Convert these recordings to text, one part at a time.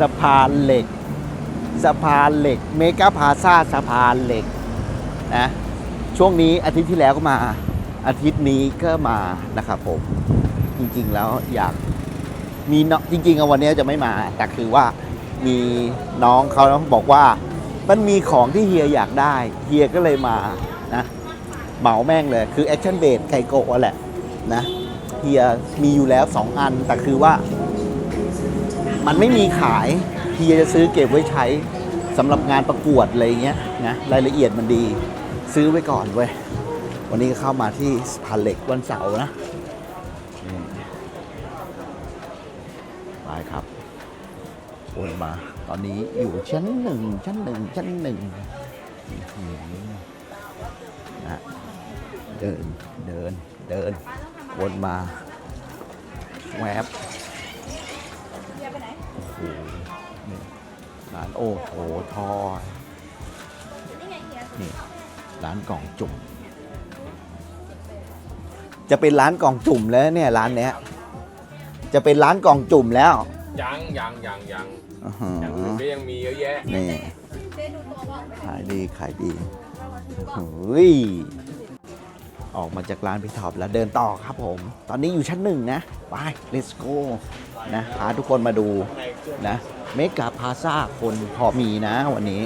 สะพานเหล็ก สะพานเหล็ก เมกาพาซาสะพานเหล็กนะช่วงนี้อาทิตย์ที่แล้วก็มาอาทิตย์นี้ก็มานะครับผม จริงๆแล้วอยากมีน้องจริงๆวันนี้จะไม่มา แต่คือว่ามีน้องเขาบอกว่า มันมีของที่เฮียอยากได้เฮียก็เลยมานะเหมาแม่งเลยคือแอคชั่นเบดไกโกะแหละนะเฮียมีอยู่แล้ว 2 อัน แต่คือว่า มันไม่มีขายเฮียจะซื้อเก็บไว้ใช้สำหรับงานประกวดอะไรเงี้ยนะรายละเอียดมันดีซื้อไว้ก่อนเว้ยวันนี้ก็เข้ามาที่สะพานเหล็กวันเสาร์นะไปครับโอนมา ตอนนี้อยู่ชั้นหนึ่งชั้นหนึ่งชั้นหนึ่งนะเดินเดินเดินวนมาแวบ ร้านโอ้โหทอดนี่ร้านกล่องจุ่ม จะเป็นร้านกล่องจุ่มแล้วเนี่ยร้านเนี้ย จะเป็นร้านกล่องจุ่มแล้วยังยังยังยังอื้อหืออย่างอื่นก็ยังมีเยอะแยะ นี่ขายดีขายดีเฮ้ย ออกมาจากร้านพี่ท็อปแล้วเดินต่อครับผม ตอนนี้อยู่ชั้นหนึ่งนะ ไป let's go นะ พาทุกคนมาดูนะเมกาพาซาคนพอมีนะ วันนี้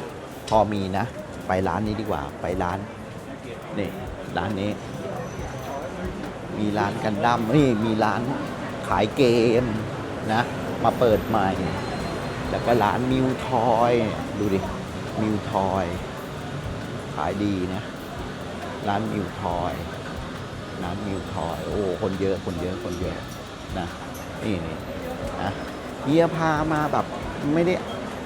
พอมีนะ ไปร้านนี้ดีกว่า ไปร้านนี่ร้านนี้ มีร้านกันดั้มนี่มีร้านขายเกมนะ มาเปิดใหม่ แล้วก็ร้านมิวทอย ดูดิ มิวทอย ขายดีนะ ร้านมิวทอย นมิวทอย โอ้ คนเยอะ คนเยอะ คนเยอะนะ นี่นี่นะเฮียพามาแบบไม่ได้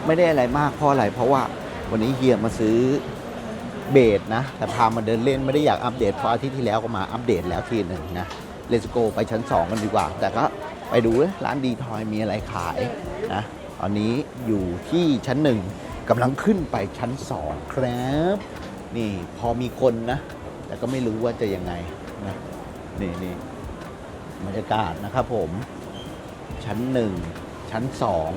ไม่ได้อะไรมากเพราะอะไร เพราะว่าวันนี้เฮียมาซื้อเบสนะ แต่พามาเดินเล่นไม่ได้อยากอัปเดตเพราะอาทิตย์ที่แล้วก็มาอัปเดตแล้วทีหนึ่งนะเลสโกไปชั้น 2 กันดีกว่า แต่ก็ไปดูร้านดีทอยมีอะไรขายนะตอนนี้อยู่ที่ชั้นหนึ่งกำลังขึ้นไปชั้น 2 ครับ นี่พอมีคนนะ แต่ก็ไม่รู้ว่าจะยังไง นะนี่นี่บรรยากาศนะครับผม ชั้นหนึ่งชั้นสอง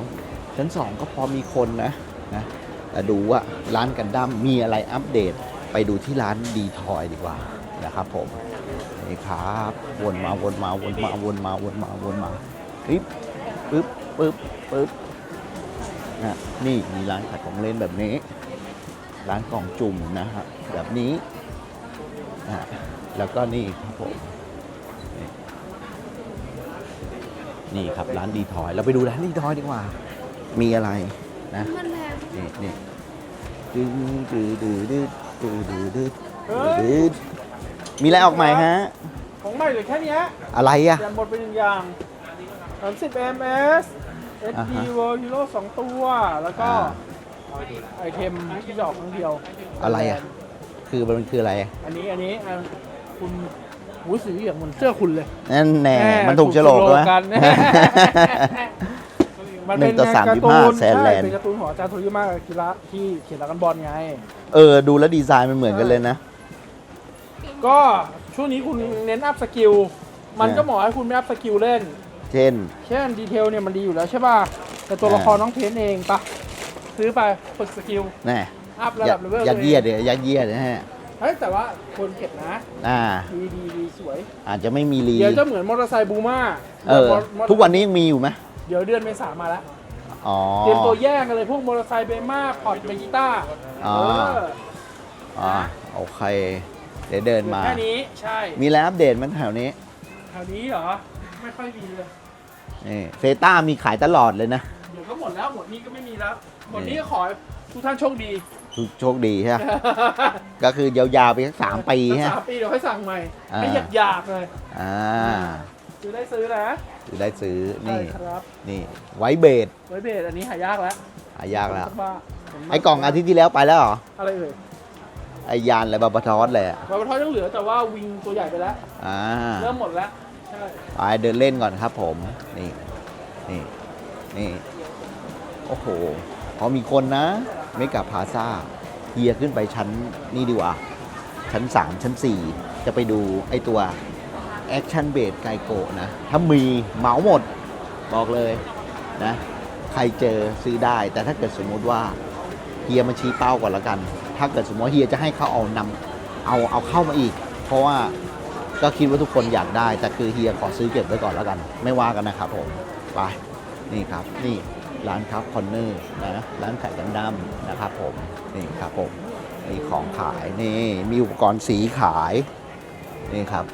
ชั้นสองก็พอมีคนนะนะแต่ดูว่าร้านกันดั้มมีอะไรอัปเดตไปดูที่ร้านดีทอยดีกว่านะครับผมนี่ครับวนมาวนมาวนมาวนมาวนมาวนมาปึ๊บปึ๊บปึ๊บปึ๊บนะนี่มีร้านขายของเล่นแบบนี้ ร้านกล่องจุ่มนะฮะแบบนี้นะฮะ แล้วก็นี่ครับผมนี่ครับร้านดีทอย เราไปดูร้านดีทอยดีกว่า มีอะไรนะมันแพงนี่นี่ดื้อดื้อดื้อดื้อดื้อดื้อดื้อดื้อมีอะไรออกใหม่ฮะ ของใหม่เหลือแค่เนี้ยอะไรอะยันหมดไปหนึ่งอย่าง30 ms อ่า SD ฮะ World Hero 2 ตัว แล้วก็อ่าไอเทมที่จะออกครั้งเดียว อะไรอะ คือมันคืออะไร อันนี้ อันนี้อะ คุณหูสีอย่างเหมือนเสื้อคุณเลย นั่นแน่แมันถูกโฉลกถูไหมกัน มันหนึ่เป็นงต่อสามการ์สิบตูห้านแสนใช่แลนด์เป็นการ์ตูนของอาจารย์โทริมากับคิระที่เขียนรักันบอลไง เออ ดูแล้วดีไซน์มันเหมือนกันเลยนะ ก็ช่วงนี้คุณเน้นอัพสกิล มันเนี่ยก็เหมาะให้คุณไม่อัพสกิลเล่น เช่น เช่นดีเทลเนี่ยมันดีอยู่แล้วใช่ป่ะ แต่ตัวอ่าละครน้องเพนเองปะซื้อไปฝึกสกิล แน่อัพระยัดัดบเลเวลยัดตัวเยียดเองเดี๋ยวยัดเยียดนะฮะ เฮ้ยแต่ว่าคนเก็บนะอ่า ดีดีดีสวย อาจจะไม่มีรีเดี๋ยวจะเหมือนมอเตอร์ไซค์บูมาเออมอมอทุกวันนี้ยังมีอยู่ไหมเดี๋ยวเดือนเมษามาแล้วอ๋อเตรียมตัวแย่งกันเลยพวกมอเตอร์ไซค์เบม่าพอร์ตเบกีต้าอ๋อเอออ๋อโอเค เดี๋ยวเดินมาแค่นี้ใช่ มีอะไรอัปเดตไหมันแถวนี้ แถวนี้เหรอ ไม่ค่อยมีเลยนี่เซต้ามีขายตลอดเลยนะ เดี๋ยวก็หมดแล้วหมดนี้ก็ไม่มีแล้ว หมดนี้ก็ขอให้ทุกท่านโชคดี ทุกโชคดีใช่ไหมก็คือยาวๆไปสักสามปีสักฮะ สามปีเดี๋ยวให้สั่งใหม่อ่า ให้หยาบๆเลยอ่าซื้อได้ซื้อนะถือได้ซื้อใช่นี่ครับนี่ไว้เบสไว้เบสอันนี้หายากแล้วหายากแล้วสับ้าผมไอ้กล่องอาทิตย์ที่แล้วไปแล้วเหรออะไรเอ่ยไอ้ยานอะไรบาบาทอสเลยอะบาบาทอยังเหลือแต่ว่าวิงตัวใหญ่ไปแล้ว อ่าเริ่มหมดแล้วใช่ไปเดินเล่นก่อนครับผม นี่นี่นี่โอ้โหพอมีคนนะ ไม่กับพาซาเฮียขึ้นไปชั้นนี่ดีกว่า ชั้น 3 ชั้น 4 จะไปดูไอตัวแอคชั่นเบดไกโกะนะ ถ้ามีเหมาหมด บอกเลยนะขรเจอซื้อได้ แต่ถ้าเกิดสมมติว่าเฮียมาชี้เป้าก่อนละกัน ถ้าเกิดสมมติว่าเฮียจะให้เขาเอานำเอาเอาเข้ามาอีก เพราะว่าก็คิดว่าทุกคนอยากได้ แต่คือเฮียขอซื้อเก็บไว้ก่อนแล้วกัน ไม่ว่ากันนะครับผม ไป นี่ครับ นี่ ร้านครับคอนเนอร์นะร้านขายกันดั้มนะครับผมนี่ครับผมมีของขายนี่มีอุปกรณ์สีขายนี่ครับ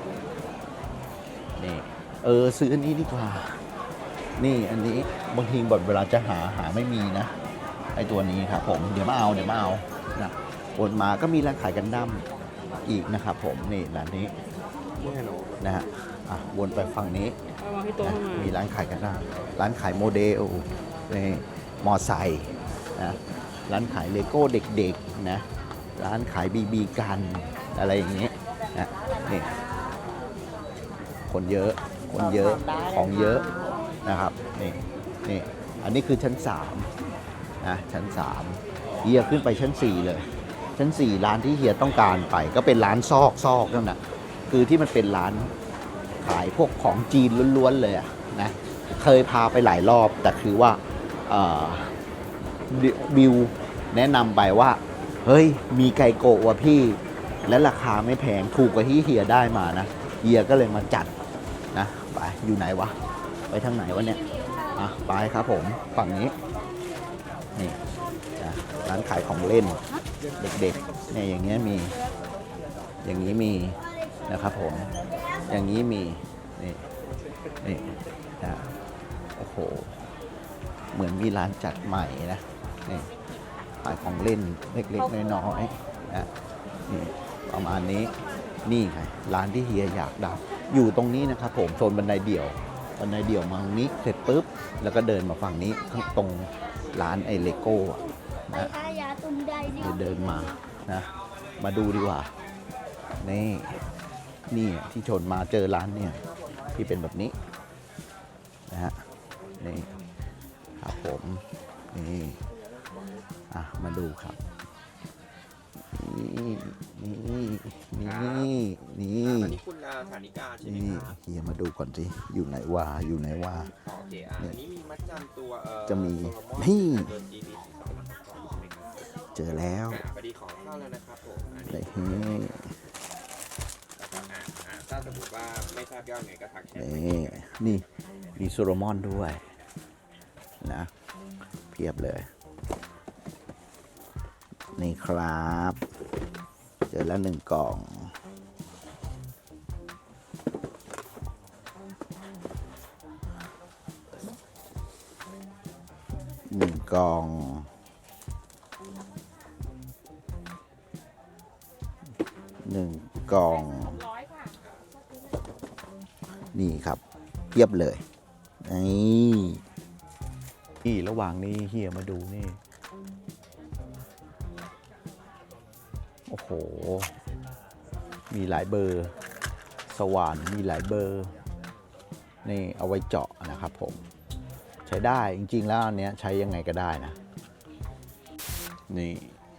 นี่เออซื้ออันนี้ดีกว่า นี่อันนี้บางทีบทเวลาจะหาหาไม่มีนะไอตัวนี้ครับผมเดี๋ยวมาเอาเดี๋ยวมาเอานะวนมาก็มีร้านขายกันดั้มอีกนะครับผมนี่ร้านนี้นะฮะอะวนไปฝั่งนี้เอาวางที่โต๊ะนะข้างในมีร้านขายกันดั้มร้านขายโมเดล นี่มอไซค์นะร้านขายเลโก้เด็กๆนะร้านขายบีบีกันอะไรอย่างเงี้ยนะนี่คนเยอะคนเยอะของเยอะนะครับนี่นี่อันนี้คือชั้น3นะชั้น3เฮียขึ้นไปชั้น 4 เลย ชั้น 4 ร้านที่เฮียต้องการไป ก็เป็นร้านซอกซอกนั่นนะคือที่มันเป็นร้านขายพวกของจีนล้วนๆเลยอะนะเคยพาไปหลายรอบแต่คือว่า บิวแนะนำไปว่า เฮ้ย มีไก่โกะว่ะพี่ และราคาไม่แพงถูกกว่าที่เฮียได้มานะเฮียก็เลยมาจัดนะไปอยู่ไหนวะ ไปทางไหนวะเนี่ยอะไปครับผมฝั่งนี้ นี่นะร้านขายของเล่น เด็กๆเนี่ยอย่างเงี้ยมี อย่างนี้มีนะครับผม อย่างนี้มี นี่นี่นะโอ้โห เหมือนมีร้านจัดใหม่นะนี่ขายของเล่นเล็กๆน้อยๆนะนี่ประมาณนี้นี่ไงร้านที่เฮียอยากดับอยู่ตรงนี้นะครับผมโซนบันไดเดี่ยวบันไดเดี่ยวมาตรงนี้เสร็จปุ๊บ แล้วก็เดินมาฝั่งนี้ข้างตรงร้านไอเลโก้อะนะอายาตุมใดดิเดี๋ยวเดินมานะ มาดูดีกว่า นี่นี่ที่ชนมาเจอร้านเนี่ยที่เป็นแบบนี้นะฮะนี่ ครับผม นี่ อะ มาดูครับ นี่ นี่ นี่นี่อันนี้คุณอาฐานิกาใช่ไหมนี่ครับเฮียมาดูก่อนสิ อยู่ไหนว่าอยู่ไหนว่าอ๋อโอเคอะอันนี้มีมัดจำตัวเอ่อจะมีโซโลมอนนี่เบอร์ GB สองนะครับใช่ไหมครับเจอแล้วอะพอดีของเข้าแล้วนะครับผมอันไหนนี้เฮ้ยนะครับอะอะถ้าสมมติว่าไม่ทราบยอดไงก็ทักแชทนี่ นี่ มีโซโลมอนด้วย นะเพียบเลย นี่ครับ เจอแล้วหนึ่งกล่องหนึ่งกล่องหนึ่งกล่อง นี่ครับเพียบเลยนี่ นี่ระหว่างนี้เฮียมาดูนี่ โอ้โห มีหลายเบอร์ สว่านมีหลายเบอร์ นี่เอาไว้เจาะนะครับผม ใช้ได้จริง ๆ แล้วอันเนี้ยใช้ยังไงก็ได้นะ นี่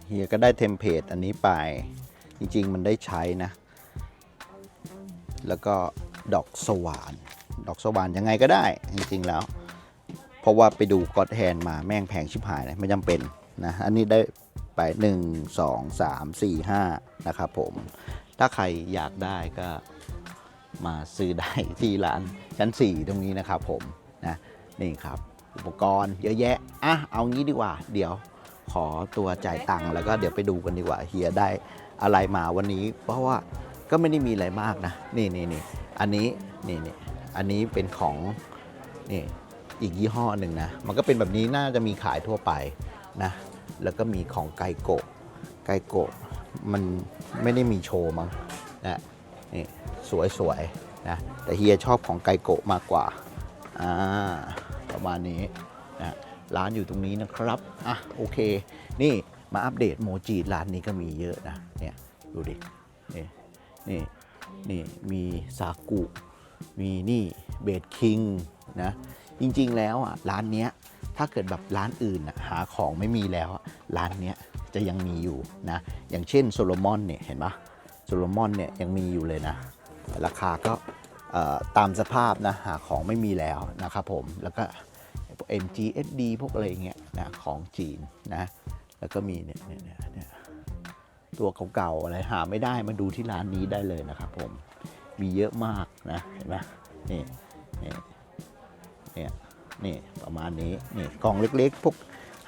เฮียก็ได้เทมเพลตอันนี้ไป จริง ๆ มันได้ใช้นะ แล้วก็ดอกสว่าน ดอกสว่านยังไงก็ได้จริง ๆ แล้ว เพราะว่าไปดูก็อดแฮนมาแม่งแพงชิบหายเลยไม่จำเป็นนะอันนี้ได้ไป 1 2 3 4 5 นะครับผม ถ้าใครอยากได้ก็มาซื้อได้ที่ร้านชั้น 4 ตรงนี้นะครับผมนะนี่ครับ อุปกรณ์เยอะแยะอะเอางี้ดีกว่า เดี๋ยวขอตัวจ่ายตังค์แล้วก็เดี๋ยวไปดูกันดีกว่าเฮียได้อะไรมาวันนี้ เพราะว่าก็ไม่ได้มีอะไรมากนะ นี่นี่นี่อันนี้นี่นี่อันนี้เป็นของนี่ อีกยี่ห้อหนึ่งนะ มันก็เป็นแบบนี้น่าจะมีขายทั่วไปนะ แล้วก็มีของไกโกะ ไกโกะมันไม่ได้มีโชว์มั้งนะนี่สวยๆนะ แต่เฮียชอบของไกโกะมากกว่า อ่า ประมาณนี้นะร้านอยู่ตรงนี้นะครับ อะ โอเค นี่มาอัปเดตโมจิร้านนี้ก็มีเยอะนะ เนี่ย ดูดิ นี่ นี่ นี่ มีซากุ มีนี่ เบดคิงนะ จริงๆ แล้วอะร้านเนี้ยถ้าเกิดแบบร้านอื่นอะหาของไม่มีแล้วร้านเนี้ยจะยังมีอยู่นะอย่างเช่นโซโลมอนเนี่ยเห็นปะโซโลมอนเนี่ยยังมีอยู่เลยนะ ราคาก็ตามสภาพนะหาของไม่มีแล้วนะครับผมแล้วก็วก MGSD พวกอะไรเงี้ยนะของจีนนะแล้วก็มีเนี่ยเนี่ยเนี่ยเนี่ยตัวเก่าๆอะไรหาไม่ได้มาดูที่ร้านนี้ได้เลยนะครับผมมีเยอะมากนะเห็นไหมนี่นี่ เนี่ยนี่ประมาณนี้นี่กล่องเล็กๆพวก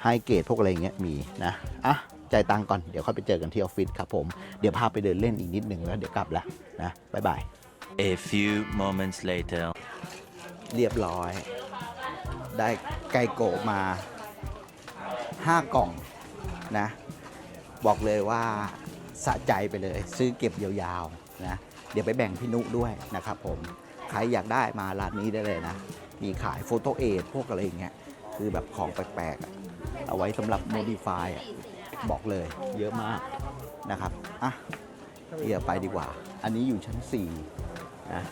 ไฮเกรดพวกอะไรอย่างเงี้ยมีนะอะจ่ายตังค์ก่อน เดี๋ยวค่อยไปเจอกันที่ออฟฟิศครับผม เดี๋ยวพาไปเดินเล่นอีกนิดหนึ่งแล้วเดี๋ยวกลับแล้วนะบ๊ายบาย A few moments later. เรียบร้อย ได้ไก่โกะมา 5 กล่องนะ บอกเลยว่าสะใจไปเลย ซื้อเก็บยาวๆนะ เดี๋ยวไปแบ่งพี่นุด้วยนะครับผม ใครอยากได้มาร้านนี้ได้เลยนะ มีขายโฟโตเอทพวกอะไรอย่างเงี้ยคือแบบของแปลกๆ เอาไว้สำหรับโมดิฟายบอกเลยเยอะมากนะครับ อะเดี๋ยวไปดีกว่า อันนี้อยู่ชั้น 4 นะ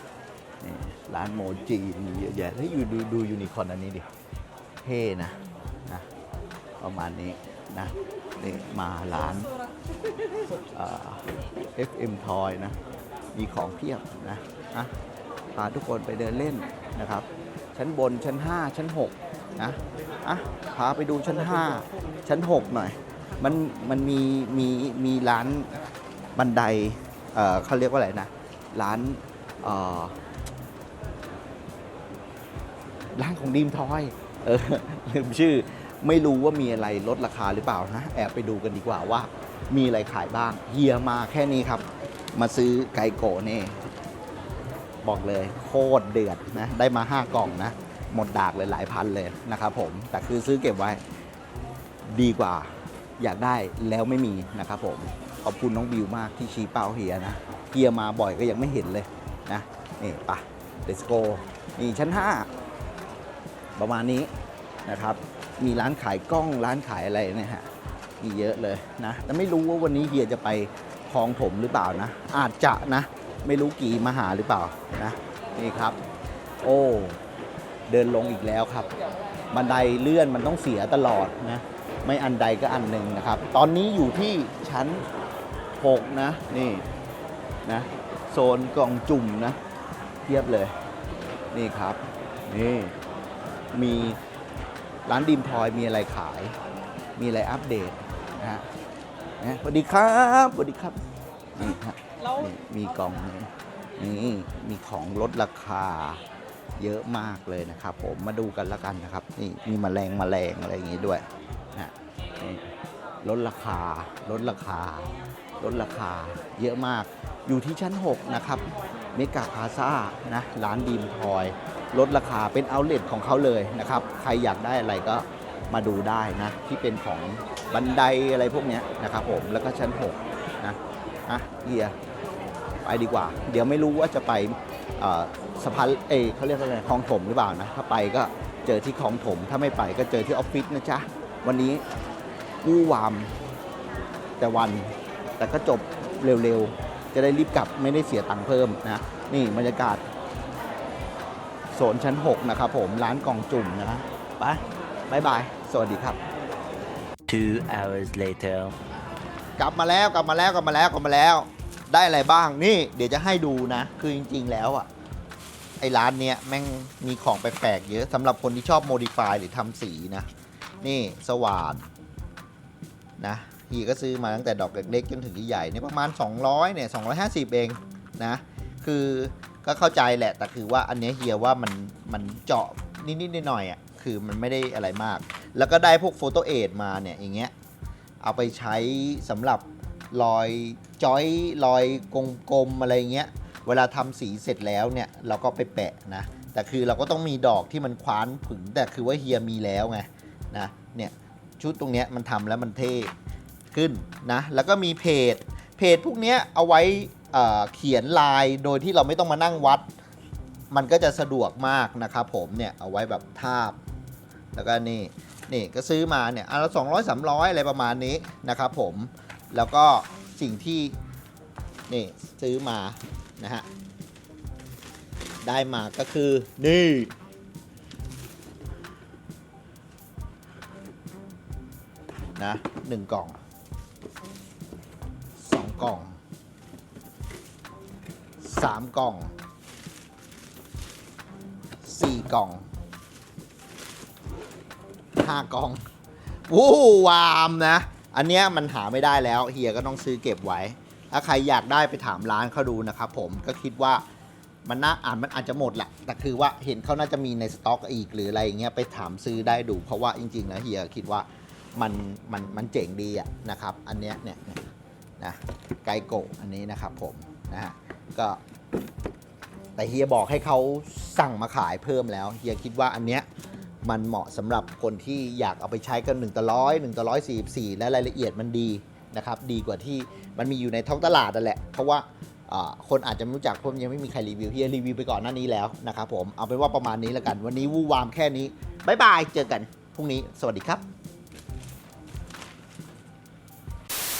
นี่ร้านโมจีมีเยอะแยะเฮ้ยอยู่ดูดูยูนิคอนอันนี้ดิเท่นะนะประมาณนี้นะนี่มาร้านเอ่อ FM Toy นะ มีของเพียบนะอะพาทุกคนไปเดินเล่นนะครับ ชั้นบนชั้น 5 ชั้น6นะอะพาไปดูชั้น 5 ชั้น 6 หน่อย มันมันมีมีมีร้านบันไดเอ่อเขาเรียกว่าอะไรนะร้านเอ่อร้านของดีมทอยเออลืมชื่อไม่รู้ว่ามีอะไรลดราคาหรือเปล่านะแอบไปดูกันดีกว่าว่ามีอะไรขายบ้างเฮียมาแค่นี้ครับ มาซื้อไก่โกะนี่ บอกเลยโคตรเดือดนะได้มา 5 กล่องนะ หมดดากเลยหลายพันเลยนะครับผม แต่คือซื้อเก็บไว้ดีกว่าอยากได้แล้วไม่มีนะครับผม ขอบคุณน้องบิวมากที่ชี้เป้าเฮียนะเฮียมาบ่อยก็ยังไม่เห็นเลยนะนี่ปะ let's go นี่ชั้น 5 ประมาณนี้นะครับ มีร้านขายกล้องร้านขายอะไรเนี่ยฮะมีเยอะเลยนะแต่ไม่รู้ว่าวันนี้เฮียจะไปคลองถมหรือเปล่านะ อาจจะนะ ไม่รู้กี่มหาหรือเปล่านะนี่ครับ โอ้เดินลงอีกแล้วครับ บันไดเลื่อนมันต้องเสียตลอดนะ ไม่อันใดก็อันหนึ่งนะครับ ตอนนี้อยู่ที่ชั้น 6 นะ นี่นะโซนกล่องจุ่มนะเทียบเลย นี่ครับ นี่ มีร้านดิมทอยมีอะไรขาย มีอะไรอัปเดตนะฮะนะสวัสดีครับสวัสดีครับนี่ฮะ นี่มีกล่องนี้นี่มีของลดราคาเยอะมากเลยนะครับ ผมมาดูกันแล้วกันนะครับ นี่มีแมลงแมลงอะไรอย่างงี้ด้วยนะนี่ลดราคาลดราคาลดราคาเยอะมาก อยู่ที่ชั้น 6 นะครับเมกาพาซ่านะร้านดีมทอย ลดราคาเป็นเอาเล t ของเขาเลยนะครับ ใครอยากได้อะไรก็มาดูได้นะ ที่เป็นของบันไดอะไรพวกนี้นะครับผมแล้วก็ชั้น 6 นะ อะเฮียไปดีกว่า เดี๋ยวไม่รู้ว่าจะไปสะพานเอเขาเรียกว่าอะไรคลองถมหรือเปล่านะถ้าไปก็เจอที่คลองถม ถ้าไม่ไปก็เจอที่ออฟฟิศนะจ๊ะ วันนี้กู้วาม แต่วันแต่ก็จบเร็วๆ จะได้รีบกลับไม่ได้เสียตังค์เพิ่มนะ นี่บรรยากาศโซนชั้น 6 นะครับผมร้านกล่องจุ่มนะไปบายบาย สวัสดีครับ Two hours later. กลับมาแล้วกลับมาแล้วกลับมาแล้วกลับมาแล้ว ได้อะไรบ้างนี่ เดี๋ยวจะให้ดูนะ คือจริง ๆ แล้วอะไอ้ร้านเนี้ยแม่งมีของแปลกๆเยอะสำหรับคนที่ชอบโมดิฟายหรือทำสีนะ นี่สว่านนะฮีก็ซื้อมาตั้งแต่ดอกเล็กๆจนถึงใหญ่ๆเนี่ยประมาณ 200เนี่ย250 เองนะ คือก็เข้าใจแหละ แต่คือว่าอันเนี้ยเฮียว่ามันมันเจาะนิดๆหน่อยๆอะคือมันไม่ได้อะไรมาก แล้วก็ได้พวกโฟโตเอดมาเนี่ยอย่างเงี้ย เอาไปใช้สำหรับรอยจอยรอยกลมๆอะไรเงี้ย เวลาทำสีเสร็จแล้วเนี่ยเราก็ไปแปะนะ แต่คือเราก็ต้องมีดอกที่มันคว้านผึ่งแต่คือว่าเฮียมีแล้วไงนะเนี่ยชุดตรงเนี้ยมันทำแล้วมันเท่ขึ้นนะแล้วก็มีเพจ เพจพวกเนี้ยเอาไว้อ่อเขียนลายโดยที่เราไม่ต้องมานั่งวัด มันก็จะสะดวกมากนะครับผมเนี่ยเอาไว้แบบทาบ แล้วก็นี่ นี่ก็ซื้อมาเนี่ยอันละสองร้อยสามร้อยอะไรประมาณนี้นะครับผมแล้วก็สิ่งที่นี่ซื้อมานะฮะได้มาก็คือนี่นะหนึ่งกล่องสองกล่องสามกล่องสี่กล่อง ห้ากล่องวู้วามนะ อันเนี้ยมันหาไม่ได้แล้วเฮียก็ต้องซื้อเก็บไว้ ถ้าใครอยากได้ไปถามร้านเขาดูนะครับผมก็คิดว่ามันน่าอ่านมันอาจจะหมดแหละแต่คือว่าเห็นเขาน่าจะมีในสต็อกอีกหรืออะไรอย่างเงี้ยไปถามซื้อได้ดู เพราะว่าจริงๆนะเฮียคิดว่ามันมันมันเจ๋งดีอะนะครับ อันเนี้ยเนี่ยนะไกโกะอันนี้นะครับผมนะฮะก็แต่เฮียบอกให้เขาสั่งมาขายเพิ่มแล้วเฮียคิดว่าอันเนี้ย มันเหมาะสำหรับคนที่อยากเอาไปใช้กัน1ต่อร้อย1ต่อร้อยสี่และรายละเอียดมันดีนะครับดีกว่าที่มันมีอยู่ในท้องตลาดนั่นแหละ เพราะว่าคนอาจจะไม่รู้จักเพราะยังไม่มีใครรีวิวเฮียรีวิวไปก่อนหน้านี้แล้วนะครับผมเอาเป็นว่าประมาณนี้แล้วกัน วันนี้วู่วามแค่นี้บ๊ายบายเจอกันพรุ่งนี้สวัสดีครับ